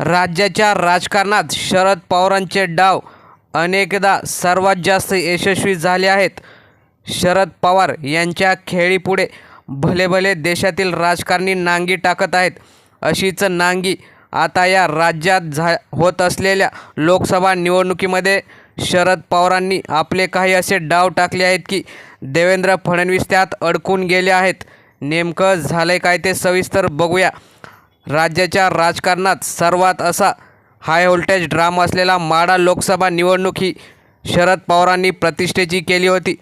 राज्याच्या राजकारणात शरद पवारांचे डाव अनेकदा सर्वात जास्त यशस्वी झाले आहेत. शरद पवार यांच्या खेळीपुढे भलेभले देशातील राजकारणी नांगी टाकत आहेत अशीच नांगी आता या राज्यात झा होत असलेल्या लोकसभा निवडणुकीमध्ये शरद पवारांनी आपले काही असे डाव टाकले आहेत की देवेंद्र फडणवीस त्यात अडकून गेले आहेत. नेमकं झालंय काय ते सविस्तर बघूया. राज्याच्या राजकारणात सर्वात असा हाय व्होल्टेज ड्रामा असलेला माडा लोकसभा निवडणूक ही शरद पवारांनी प्रतिष्ठेची केली होती.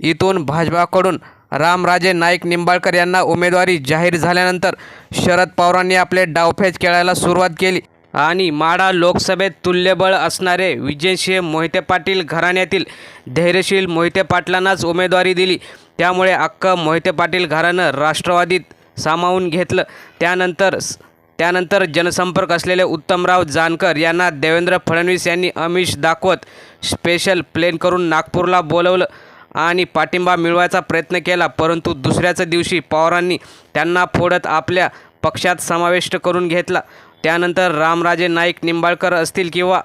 इथून भाजपाकडून रामराजे नाईक निंबाळकर यांना उमेदवारी जाहीर झाल्यानंतर शरद पवारांनी आपले डावफेच खेळायला सुरुवात केली. आणि माडा लोकसभेत तुल्यबळ असणारे विजयसिंह मोहिते पाटील घराण्यातील धैर्यशील मोहिते पाटलांनाच उमेदवारी दिली. त्यामुळे अख्खं मोहिते पाटील घराणं राष्ट्रवादीत सामावून घेतलं. त्यानंतर त्यानंतर जनसंपर्क असलेले उत्तमराव जानकर यांना देवेंद्र फडणवीस यांनी अमिष दाखवत स्पेशल प्लेन करून नागपूरला बोलवलं आणि पाठिंबा मिळवायचा प्रयत्न केला. परंतु दुसऱ्याच दिवशी पवारांनी त्यांना फोडत आपल्या पक्षात समाविष्ट करून घेतला. त्यानंतर रामराजे नाईक निंबाळकर असतील किंवा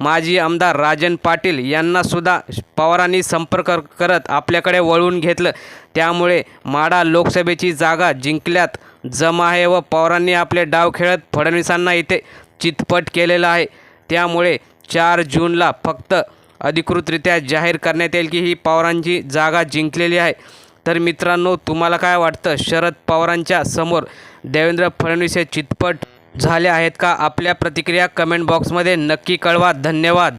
माजी आमदार राजन पाटील यांनासुद्धा पवारांनी संपर्क करत आपल्याकडे वळवून घेतलं. त्यामुळे माडा लोकसभेची जागा जिंकल्यात. जमा आहे व पवारांनी आपले डाव खेळत फडणवीसांना इथे चितपट केलेलं आहे. त्यामुळे चार जूनला फक्त अधिकृतरित्या जाहीर करण्यात येईल की ही पवारांची जागा जिंकलेली आहे. तर मित्रांनो तुम्हाला काय वाटतं? शरद पवारांच्या समोर देवेंद्र फडणवीस हे चितपट झाले आहेत का? आपल्या प्रतिक्रिया कमेंट बॉक्समध्ये नक्की कळवा. धन्यवाद.